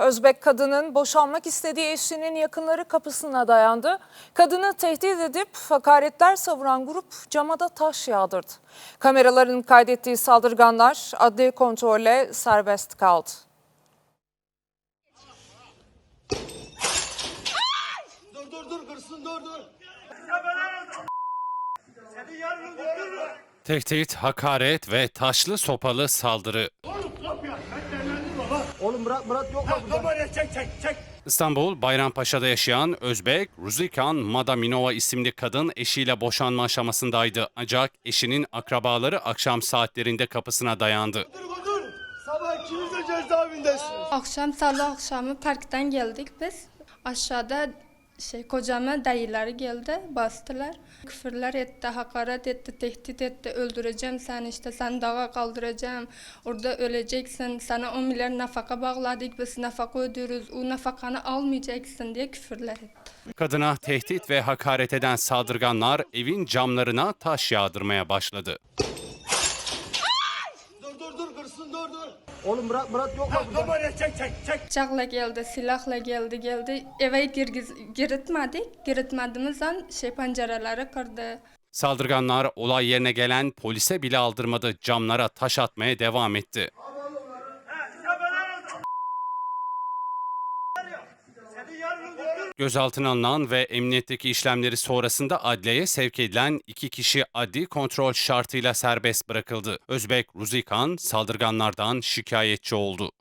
Özbek kadının boşanmak istediği eşinin yakınları kapısına dayandı. Kadını tehdit edip hakaretler savuran grup cama da taş yağdırdı. Kameraların kaydettiği saldırganlar adli kontrolle serbest kaldı. Dur dur dur kırsın dur dur. Öldürürüm. Tehdit, hakaret ve taşlı sopalı saldırı. Oğlum Murat Murat yok mu burada? Kameraya çek çek çek. İstanbul Bayrampaşa'da yaşayan Özbek Ruzikan Madaminova isimli kadın eşiyle boşanma aşamasındaydı. Ancak eşinin akrabaları akşam saatlerinde kapısına dayandı. Dur dur. Sabah ikiniz de cezaevindesiniz. Akşam salı akşamı parktan geldik biz. Aşağıda şey kocama dayıları geldi bastılar. Küfürler etti, hakaret etti, tehdit etti. Öldüreceğim seni işte sen dağa kaldıracağım. Orada öleceksin. Sana 10 milyar nafaka bağladık biz nafaka ödüyoruz. O nafakanı almayacaksın diye küfürler etti. Kadına tehdit ve hakaret eden saldırganlar evin camlarına taş yağdırmaya başladı. Dur dur dur. Oğlum Murat Murat yok mu burada? Kameraya çek çek çek. Bıçakla geldi, silahla geldi, geldi. Eve girgiz, giritmedik. Giritmediğimiz an şey pencereleri kırdı. Saldırganlar olay yerine gelen polise bile aldırmadı. Camlara taş atmaya devam etti. Gözaltına alınan ve emniyetteki işlemleri sonrasında adliyeye sevk edilen iki kişi adli kontrol şartıyla serbest bırakıldı. Özbek Ruzikan saldırganlardan şikayetçi oldu.